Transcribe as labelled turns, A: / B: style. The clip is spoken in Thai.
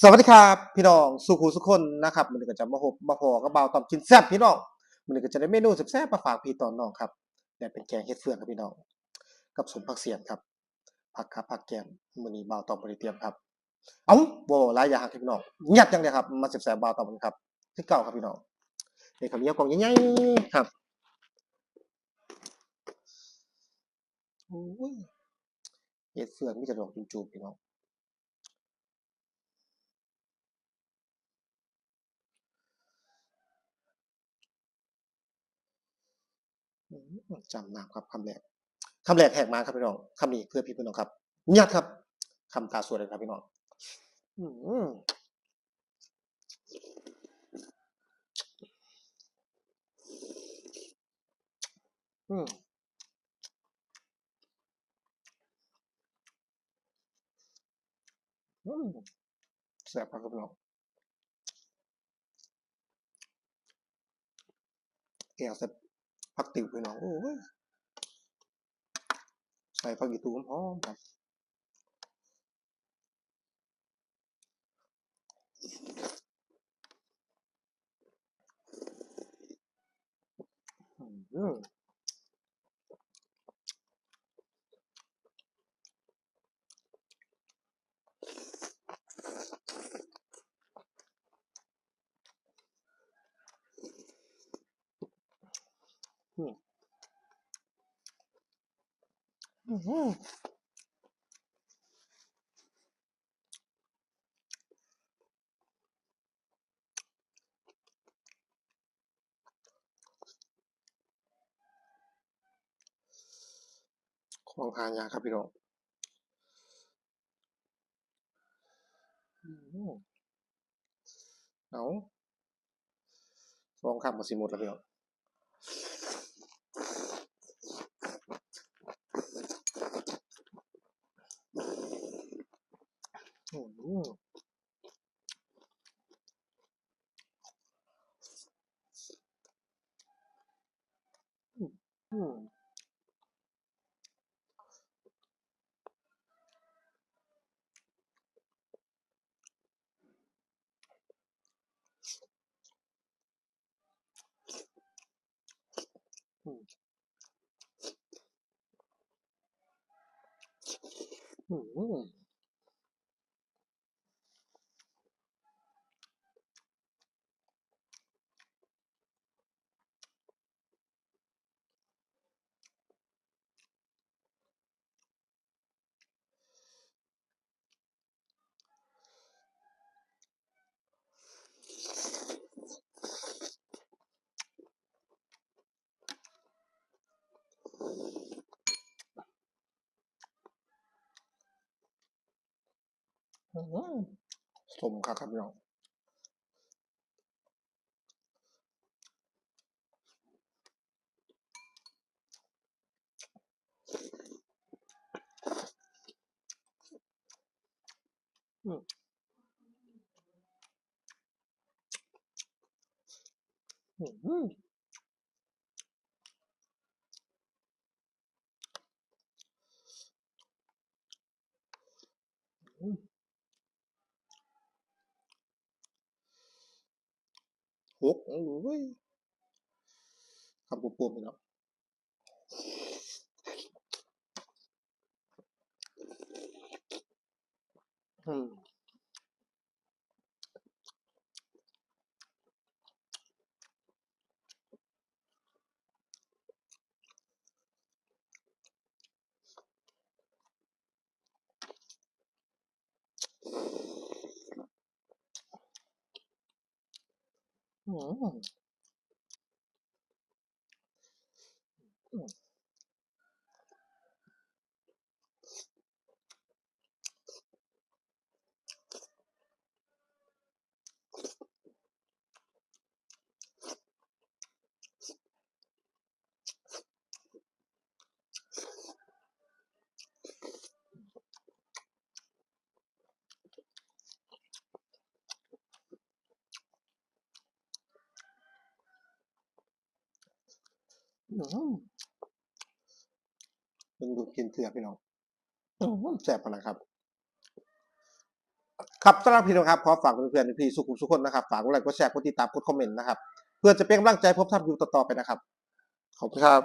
A: สวัสดีครับพี่น้องสุขุสุคนนะครับมันก็จะมาพบมาพอกับเบาตอมกินแซ่บพี่น้องมันก็จะได้เมนูแซ่บๆมาฝากพี่ตอนน้องครับแต่เป็นแกงเฮ็ดเฟืองครับพี่น้อง กับสมผักเสียนครับผักครับผักแกมมื้อนี้เบาตอมบ่ได้เตรียมครับเอ้าบ่หลายอย่างครับพี่น้องยัดจังเลยครับมาแซ่บๆเบาตอมกันครับคือเก่าครับพี่น้องนี่ครับมีกล่องใหญ่ๆครับเฮ็ดเฟืองมีแต่ดอกจูบๆพี่น้อง จำนำครับคำแรกคำแรกแหกมาครับพี่น้องคำนี้เพื่อพี่พี่น้องครับยัดครับคำตาสวยเลยครับพี่น้องอืมอืมแซ่บครับพี่น้องแกงเสร็จ ผักติ๋วพี่น้องโอ้ยใส่ผักอีตูหอมครับอืม อืมของหายาครับพี่น้องเอาสองคำมาสิหมดแล้วพี่น้อง อืมอืม อืมอืมอืมสมครับครับพี่น้องอืมอืมอืม หกโอ้ยคำปุ่มๆพี่น้วม อืม มอืมเป็นดูกินเถื่อพี่น้องอืมแซ่บขนาดครับ ครับสำหรับพี่น้องครับขอฝากเพื่อนๆพี่สุขุมสุขคนนะครับฝากกดไลค์กดแชร์กดติดตามกดคอมเมนต์นะครับ เพื่อจะเป็นกำลังใจให้ผมทำอยู่ต่อๆไปนะครับ ขอบคุณครับ